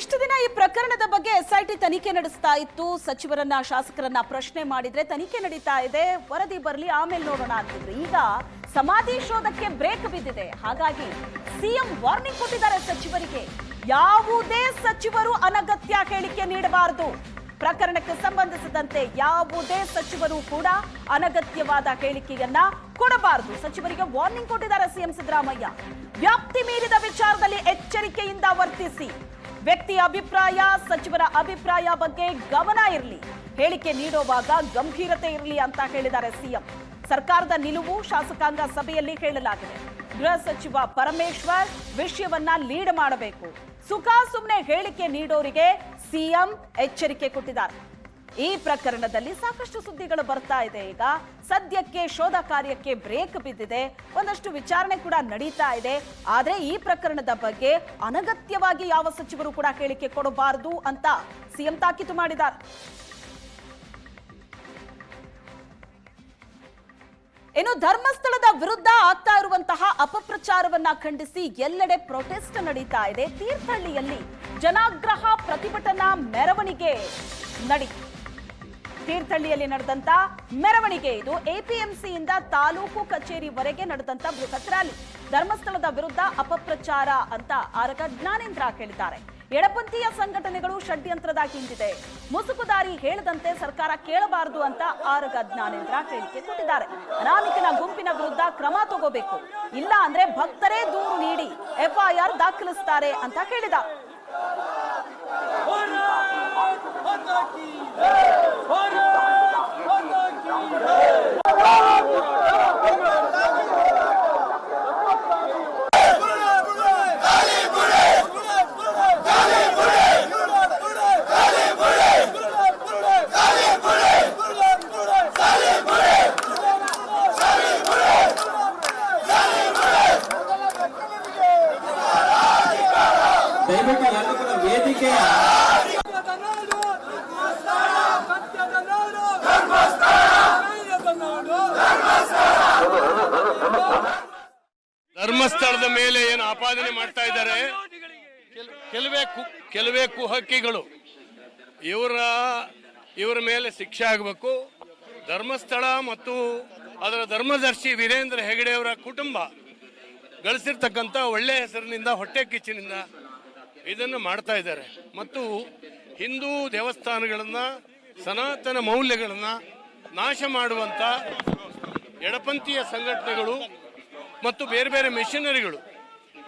ಇಷ್ಟು ದಿನ ಈ ಪ್ರಕರಣದ ಬಗ್ಗೆ ಎಸ್ಐಟಿ ತನಿಖೆ ನಡೆಸ್ತಾ ಇತ್ತು. ಸಚಿವರನ್ನ, ಶಾಸಕರನ್ನ ಪ್ರಶ್ನೆ ಮಾಡಿದ್ರೆ ತನಿಖೆ ನಡೀತಾ ಇದೆ. ವರದಿ ಬರಲಿ, ಆಮೇಲೆ ನೋಡೋಣ ಅಂತಿದ್ರು. ಈಗ ಸಮಾಧಿ ಶೋಧಕ್ಕೆ ಬ್ರೇಕ್ ಬಿದ್ದಿದೆ. ಹಾಗಾಗಿ ಸಿಎಂ ವಾರ್ನಿಂಗ್ ಕೊಟ್ಟಿದ್ದಾರೆ ಸಚಿವರಿಗೆ. ಯಾವುದೇ ಸಚಿವರು ಅನಗತ್ಯ ಹೇಳಿಕೆ ನೀಡಬಾರದು. ಪ್ರಕರಣಕ್ಕೆ ಸಂಬಂಧಿಸಿದಂತೆ ಯಾವುದೇ ಸಚಿವರು ಕೂಡ ಅನಗತ್ಯವಾದ ಹೇಳಿಕೆಯನ್ನ ಕೊಡಬಾರದು. ಸಚಿವರಿಗೆ ವಾರ್ನಿಂಗ್ ಕೊಟ್ಟಿದ್ದಾರೆ ಸಿಎಂ ಸಿದ್ದರಾಮಯ್ಯ. ವ್ಯಾಪ್ತಿ ಮೀರಿದ ವಿಚಾರದಲ್ಲಿ ಎಚ್ಚರಿಕೆಯಿಂದ ವರ್ತಿಸಿ. ವ್ಯಕ್ತಿ ಅಭಿಪ್ರಾಯ, ಸಚಿವರ ಅಭಿಪ್ರಾಯ ಬಗ್ಗೆ ಗಮನ ಇರಲಿ. ಹೇಳಿಕೆ ನೀಡುವಾಗ ಗಂಭೀರತೆ ಇರಲಿ ಅಂತ ಹೇಳಿದ್ದಾರೆ ಸಿಎಂ. ಸರ್ಕಾರದ ನಿಲುವು ಶಾಸಕಾಂಗ ಸಭೆಯಲ್ಲಿ ಹೇಳಲಾಗಿದೆ. ಗೃಹ ಸಚಿವ ಪರಮೇಶ್ವರ್ ವಿಷಯವನ್ನ ಲೀಡ್ ಮಾಡಬೇಕು. ಸುಖ ಸುಮ್ಮನೆ ಹೇಳಿಕೆ ನೀಡೋರಿಗೆ ಸಿಎಂ ಎಚ್ಚರಿಕೆ ಕೊಟ್ಟಿದ್ದಾರೆ. ಈ ಪ್ರಕರಣದಲ್ಲಿ ಸಾಕಷ್ಟು ಸುದ್ದಿಗಳು ಬರ್ತಾ ಇದೆ. ಈಗ ಸದ್ಯಕ್ಕೆ ಶೋಧ ಕಾರ್ಯಕ್ಕೆ ಬ್ರೇಕ್ ಬಿದ್ದಿದೆ. ಒಂದಷ್ಟು ವಿಚಾರಣೆ ಕೂಡ ನಡೀತಾ ಇದೆ. ಆದರೆ ಈ ಪ್ರಕರಣದ ಬಗ್ಗೆ ಅನಗತ್ಯವಾಗಿ ಯಾವ ಸಚಿವರು ಕೂಡ ಹೇಳಿಕೆ ಕೊಡಬಾರದು ಅಂತ ಸಿಎಂ ತಾಕೀತು ಮಾಡಿದ್ದಾರೆ. ಇನ್ನು ಧರ್ಮಸ್ಥಳದ ವಿರುದ್ಧ ಆಗ್ತಾ ಇರುವಂತಹ ಅಪಪ್ರಚಾರವನ್ನ ಖಂಡಿಸಿ ಎಲ್ಲೆಡೆ ಪ್ರೊಟೆಸ್ಟ್ ನಡೀತಾ ಇದೆ. ತೀರ್ಥಹಳ್ಳಿಯಲ್ಲಿ ಜನಾಗ್ರಹ ಪ್ರತಿಭಟನಾ ಮೆರವಣಿಗೆ ನಡೀತು. ತೀರ್ಥಹಳ್ಳಿಯಲ್ಲಿ ನಡೆದಂತ ಮೆರವಣಿಗೆ ಇದು. ಎಪಿಎಂಸಿಯಿಂದ ತಾಲೂಕು ಕಚೇರಿವರೆಗೆ ನಡೆದಂತ ಬೃಹತ್ ರ್ಯಾಲಿ. ಧರ್ಮಸ್ಥಳದ ವಿರುದ್ಧ ಅಪಪ್ರಚಾರ ಅಂತ ಆರಗ ಜ್ಞಾನೇಂದ್ರ ಹೇಳಿದ್ದಾರೆ. ಎಡಪಂಥೀಯ ಸಂಘಟನೆಗಳು ಷಡ್ಯಂತ್ರದ ಹಿಂದಿದೆ. ಮುಸುಕುದಾರಿ ಹೇಳದಂತೆ ಸರ್ಕಾರ ಕೇಳಬಾರದು ಅಂತ ಆರಗ ಜ್ಞಾನೇಂದ್ರ ಹೇಳಿಕೆ ಕೊಟ್ಟಿದ್ದಾರೆ. ಅನಾಮಿಕನ ಗುಂಪಿನ ವಿರುದ್ಧ ಕ್ರಮ ತಗೋಬೇಕು. ಇಲ್ಲ ಅಂದ್ರೆ ಭಕ್ತರೇ ದೂರು ನೀಡಿ, ಎಫ್ಐಆರ್ ದಾಖಲಿಸ್ತಾರೆ ಅಂತ ಹೇಳಿದ್ದಾರೆ. Atlântico! Olha! ಧರ್ಮಸ್ಥಳದ ಮೇಲೆ ಏನು ಆಪಾದನೆ ಮಾಡ್ತಾ ಇದ್ದಾರೆ? ಕೆಲ- ಕೆಲವೇ ಕು- ಕೆಲವೇ ಕುಹಕ್ಕಿಗಳು ಇವರ ಇವರ ಮೇಲೆ ಶಿಕ್ಷೆ ಆಗಬೇಕು. ಧರ್ಮಸ್ಥಳ ಮತ್ತು ಅದರ ಧರ್ಮದರ್ಶಿ ವೀರೇಂದ್ರ ಹೆಗಡೆ ಅವರ ಕುಟುಂಬ ಗಳಿಸಿರ್ತಕ್ಕಂಥ ಒಳ್ಳೆಯ ಹೆಸರಿನಿಂದ ಹೊಟ್ಟೆ ಕಿಚ್ಚಿನಿಂದ ಇದನ್ನು ಮಾಡ್ತಾ ಇದ್ದಾರೆ. ಮತ್ತು ಹಿಂದೂ ದೇವಸ್ಥಾನಗಳನ್ನು ಸನಾತನ ಮೌಲ್ಯಗಳನ್ನು ನಾಶ ಮಾಡುವಂತ ಎಡಪಂಥೀಯ ಸಂಘಟನೆಗಳು ಮತ್ತು ಬೇರೆ ಬೇರೆ ಮೆಷಿನರಿಗಳು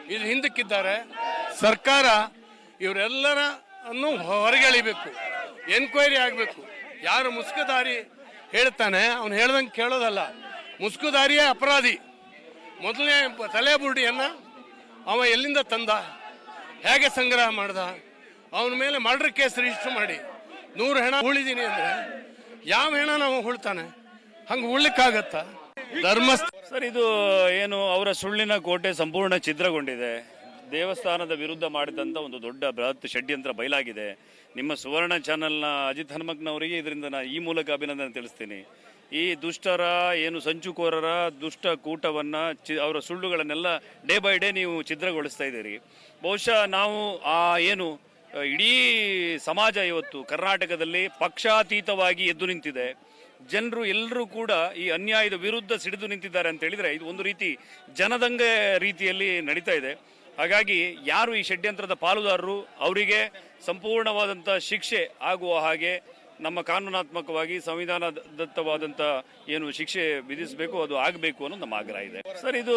ಇದು ಹಿಂದಕ್ಕಿದ್ದಾರೆ. ಸರ್ಕಾರ ಇವರೆಲ್ಲರ ಅನ್ನು ಹೊರಗೆಳಿಬೇಕು ಎನ್ಕ್ವೈರಿ ಆಗಬೇಕು. ಯಾರು ಮುಸ್ಕುದಾರಿ ಹೇಳ್ತಾನೆ, ಅವನು ಹೇಳ್ದಂಗೆ ಕೇಳೋದಲ್ಲ. ಮುಸ್ಕುದಾರಿಯೇ ಅಪರಾಧಿ. ಮೊದಲನೇ ತಲೆ ಬುರುಡಿಯನ್ನ ಅವ ಎಲ್ಲಿಂದ ತಂದ? ಹೇಗೆ ಸಂಗ್ರಹ ಮಾಡ್ದ? ಅವನ ಮೇಲೆ ಮರ್ಡರ್ ಕೇಸ್ ರಿಜಿಸ್ಟರ್ ಮಾಡಿ. ನೂರು ಹೆಣ ಉಳಿದೀನಿ ಅಂದ್ರೆ, ಯಾವ ಹೆಣ ನಾವು ಉಳ್ತಾನೆ? ಹಂಗೆ ಉಳ್ಲಿಕ್ಕಾಗತ್ತಾ? ಧರ್ಮಸ್ಥ ಸರ್, ಇದು ಏನು ಅವರ ಸುಳ್ಳಿನ ಕೋಟೆ ಸಂಪೂರ್ಣ ಛಿದ್ರಗೊಂಡಿದೆ. ದೇವಸ್ಥಾನದ ವಿರುದ್ಧ ಮಾಡಿದಂಥ ಒಂದು ದೊಡ್ಡ ಬೃಹತ್ ಷಡ್ಯಂತ್ರ ಬಯಲಾಗಿದೆ. ನಿಮ್ಮ ಸುವರ್ಣ ಚಾನೆಲ್ನ ಅಜಿತ್ ಹನುಮಕ್ನವರಿಗೆ ಇದರಿಂದ ನಾನು ಈ ಮೂಲಕ ಅಭಿನಂದನೆ ತಿಳಿಸ್ತೀನಿ. ಈ ದುಷ್ಟರ, ಏನು ಸಂಚುಕೋರರ ದುಷ್ಟ ಕೂಟವನ್ನು ಚಿ ಅವರ ಸುಳ್ಳುಗಳನ್ನೆಲ್ಲ ಡೇ ಬೈ ಡೇ ನೀವು ಛಿದ್ರಗೊಳಿಸ್ತಾ ಇದ್ದೀರಿ. ಬಹುಶಃ ನಾವು ಆ ಏನು, ಇಡೀ ಸಮಾಜ ಇವತ್ತು ಕರ್ನಾಟಕದಲ್ಲಿ ಪಕ್ಷಾತೀತವಾಗಿ ಎದ್ದು ನಿಂತಿದೆ. ಜನರು ಎಲ್ಲರೂ ಕೂಡ ಈ ಅನ್ಯಾಯದ ವಿರುದ್ಧ ಸಿಡಿದು ನಿಂತಿದ್ದಾರೆ ಅಂತ ಹೇಳಿದ್ರೆ ಇದು ಒಂದು ರೀತಿ ಜನದಂಗೆ ರೀತಿಯಲ್ಲಿ ನಡೀತಾ ಇದೆ. ಹಾಗಾಗಿ ಯಾರು ಈ ಷಡ್ಯಂತ್ರದ ಪಾಲುದಾರರು ಅವರಿಗೆ ಸಂಪೂರ್ಣವಾದಂಥ ಶಿಕ್ಷೆ ಆಗುವ ಹಾಗೆ ನಮ್ಮ ಕಾನೂನಾತ್ಮಕವಾಗಿ ಸಂವಿಧಾನ ದತ್ತವಾದಂಥ ಏನು ಶಿಕ್ಷೆ ವಿಧಿಸಬೇಕು, ಅದು ಆಗಬೇಕು ಅನ್ನೋದು ನಮ್ಮ ಆಗ್ರಹ ಇದೆ. ಸರ್, ಇದು